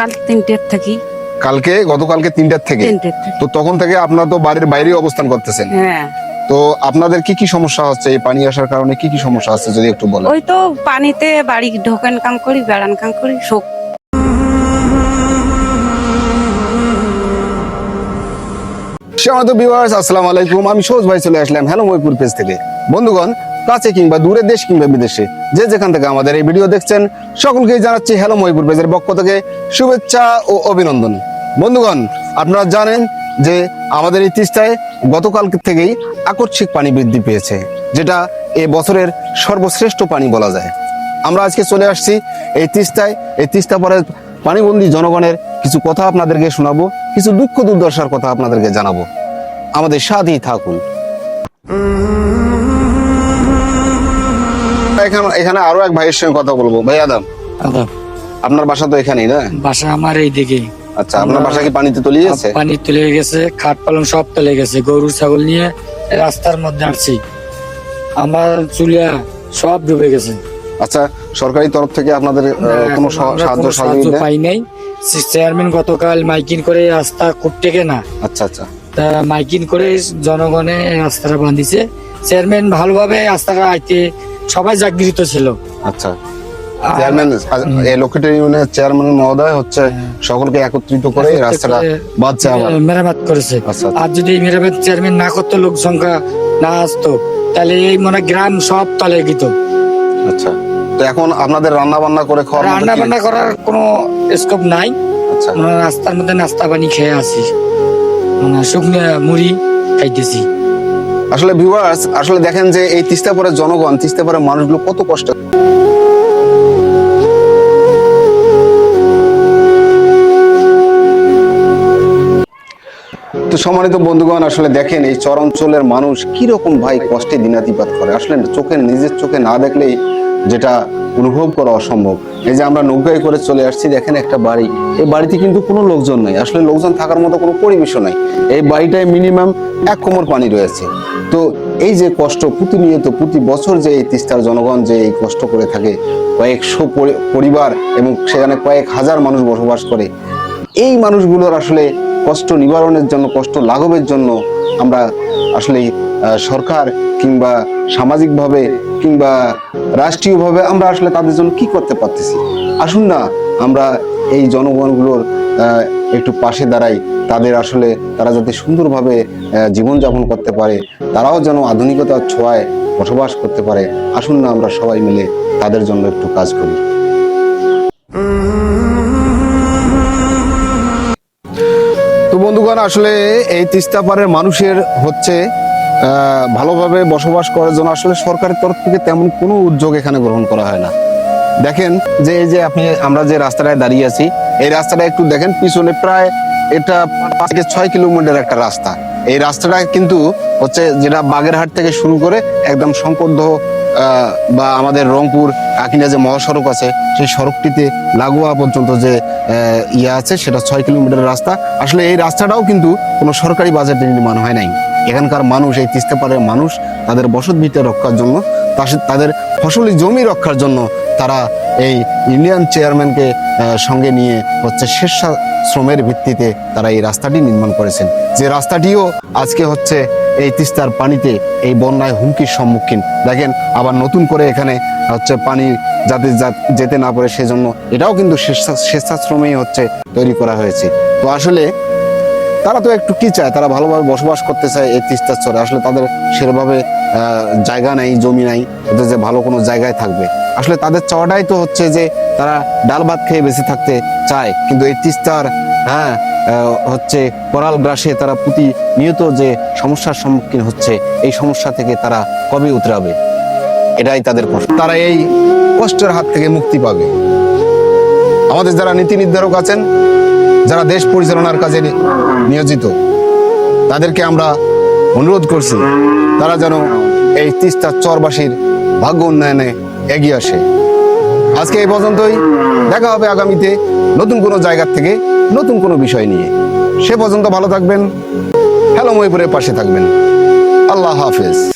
কাল তিনটের থাকি। কালকে? গতকালকে তিনটার থেকে? তো তখন থেকে আপনারা তো বাড়ির বাইরে অবস্থান করতেছেন। হ্যাঁ। তো আপনাদের কি কি সমস্যা হচ্ছে? এই পানি আসার কারণে কি কি সমস্যা হচ্ছে যদি একটু বলেন? ওই তো পানিতে বাড়ি ঢোকান কাম করি বেড়ান কাম করি শোক। সমাত ভিউয়ার্স আসসালামু আলাইকুম। আমি সৌজ ভাই চলে আসলাম হ্যালো ময়পুর পেজ থেকে। বন্ধুগণ কাছে কিংবা দূরে দেশ কিংবা বিদেশে। যে যেখান থেকে আমাদের এই ভিডিও দেখছেন, সকলকেই জানাচ্ছি হ্যালো ময়পুর পেজের পক্ষ থেকে শুভেচ্ছা ও অভিনন্দন। বন্ধুগণ, আপনারা জানেন যে আমাদের এই তিস্তায় গতকাল থেকেই আকস্মিক পানি বৃদ্ধি পেয়েছে, যেটা এ বছরের সর্বশ্রেষ্ঠ পানি বলা যায়। আমরা আজকে চলে আসছি এই তিস্তায়। এই তিস্তা পরে পানিবন্দী জনগণের কিছু কথা আপনাদেরকে শোনাবো, কিছু দুঃখ দুর্দশার কথা আপনাদেরকে জানাব। আমাদের সাথেই থাকুন। এখানে এখানে আরও এক ভাইয়ের সঙ্গে কথা বলব। ভাই আপনার বাসা তো এখানেই না? বাসা আমার এই দিকে আচ্ছা আপনার বাসা কি পানিতে তলিয়ে গেছে? পানি তুলে গেছে খাট পালন সব তুলে গেছে। গরু ছাগল নিয়ে রাস্তার মধ্যে আসছি আমার চুলিয়া সব ডুবে গেছে। আচ্ছা সরকারি তরফ থেকে আপনাদের কোনো সাহায্য সহযোগিতা পাই নাই। চেয়ারম্যান গতকাল মাইকিং করে রাস্তা কুটতে না। আচ্ছা আচ্ছা। তা মাইকিং করে জনগণে রাস্তাটা বাঁধিছে। চেয়ারম্যান ভালোভাবে রাস্তাটা আইতে সবাই জাগৃত ছিল। আচ্ছা। চেয়ারম্যান লক্ষ্মীটি ইউনিয়নের চেয়ারম্যান মহোদয় হচ্ছে সকলকে একত্রিত করে রাস্তাটা আবার। মেরামত করেছে। আচ্ছা আর যদি মেরামত চেয়ারম্যান না করতো লোক সংখ্যা না আসতো তাহলে এই মানে গ্রাম সব তলে গিত। আচ্ছা। তো এখন আপনাদের রান্না বান্না করে খাওয়ার মতো রান্না বান্না করার কোনো স্কোপ নাই। আচ্ছা। রাস্তার মধ্যে নাস্তা পানি খেয়ে আসি। মানে শুকনো মুড়ি খাইতেছি। আসলে ভিউয়ার্স আসলে দেখেন যে এই তিস্তাপুরের জনগণ তিস্তাপুরের মানুষগুলো কত কষ্ট তো সম্মানিত বন্ধুগণ, আসলে দেখেন এই চরাঞ্চলের মানুষ কি রকম ভাই কষ্টে দিনাতিপাত করে। আসলে চোখে নিজের চোখে না দেখলেই যেটা অনুভব করা অসম্ভব। এই যে আমরা নৌকায় করে চলে আসছি, দেখেন একটা বাড়ি। এই বাড়িতে কিন্তু কোনো লোকজন নাই। আসলে লোকজন থাকার মতো কোনো পরিবেশও নাই। এই বাড়িটায় মিনিমাম এক কোমর পানি রয়েছে। তো এই যে কষ্ট, প্রতিনিয়ত প্রতি বছর যে এই তিস্তার জনগণ যে এই কষ্ট করে থাকে কয়েকশো পরিবার এবং সেখানে কয়েক হাজার মানুষ বসবাস করে, এই মানুষগুলোর আসলে কষ্ট নিবারণের জন্য, কষ্ট লাঘবের জন্য আমরা আসলে সরকার কিংবা সামাজিকভাবে কিংবা রাষ্ট্রীয়ভাবে আমরা আসলে তাদের জন্য কি করতে পারতেছি? আসুন না, আমরা এই জনগণগুলোর একটু পাশে দাঁড়াই। তাদের আসলে, তারা যাতে সুন্দরভাবে জীবনযাপন করতে পারে, তারাও যেন আধুনিকতার ছোঁয়ায় বসবাস করতে পারে। আসুন না, আমরা সবাই মিলে তাদের জন্য একটু কাজ করি। বন্ধুগণ, আসলে এই তিস্তা পাড়ের মানুষের হচ্ছে ভালোভাবে বসবাস করার জন্য আসলে সরকারের তরফ থেকে তেমন কোনো উদ্যোগ এখানে গ্রহণ করা হয় না। দেখেন যে, এই যে আপনি, আমরা যে রাস্তাটায় দাঁড়িয়ে আছি, এই রাস্তাটা একটু দেখেন, পিছনে প্রায় এটা পাঁচ থেকে ছয় কিলোমিটার একটা রাস্তা। এই রাস্তাটা কিন্তু হচ্ছে, যেটা বাগেরহাট থেকে শুরু করে একদম শঙ্করদহ বা আমাদের রংপুর কাকিনা যে মহাসড়ক আছে, সেই সড়কটিতে লাগোয়া পর্যন্ত যে ইয়ে আছে, সেটা ছয় কিলোমিটার রাস্তা। আসলে এই রাস্তাটাও কিন্তু কোনো সরকারি বাজেটে নির্মাণ হয় নাই। এখানকার মানুষ, এই তিস্তাপাড়ের মানুষ, তাদের বসত ভিটা রক্ষার জন্য তাদের ফসলি জমি রক্ষার জন্য তারা এই ইউনিয়ন চেয়ারম্যানকে সঙ্গে নিয়ে হচ্ছে স্বেচ্ছাশ্রমের ভিত্তিতে তারা এই রাস্তাটি নির্মাণ করেছেন। যে রাস্তাটিও আজকে হচ্ছে এই তিস্তার পানিতে এই বন্যায় হুমকির সম্মুখীন। দেখেন, আবার নতুন করে এখানে হচ্ছে পানি যাতে যেতে না পারে সেজন্য এটাও কিন্তু স্বেচ্ছাশ্রমেই হচ্ছে তৈরি করা হয়েছে। তো আসলে তারা তো একটু কি চায়? তারা ভালোভাবে বসবাস করতে চায় এই তিস্তার চরে। আসলে তাদের সেভাবে জায়গা নাই, জমি নাই ওদের যে ভালো কোনো জায়গায় থাকবে। আসলে তাদের চাওয়াটাই তো হচ্ছে যে তারা ডাল ভাত খেয়ে বেঁচে থাকতে চায়। কিন্তু এই তিস্তার হ্যাঁ হচ্ছে করাল গ্রাসে তারা প্রতিনিয়ত যে সমস্যার সম্মুখীন হচ্ছে, এই সমস্যা থেকে তারা কবে উতরাবে? এটাই তাদের কষ্ট তারা এই কষ্টের হাত থেকে মুক্তি পাবে। আমাদের যারা নীতি নির্ধারক আছেন, যারা দেশ পরিচালনার কাজে নিয়োজিত, তাদেরকে আমরা অনুরোধ করছি, তারা যেন এই তিস্তা চরবাসীর ভাগ্য উন্নয়নে এগিয়ে আসে। আজকে এই পর্যন্তই। দেখা হবে আগামীতে নতুন কোনো জায়গার থেকে নতুন কোনো বিষয় নিয়ে। সে পর্যন্ত ভালো থাকবেন। হ্যালো ময়পুরের পাশে থাকবেন। আল্লাহ হাফেজ।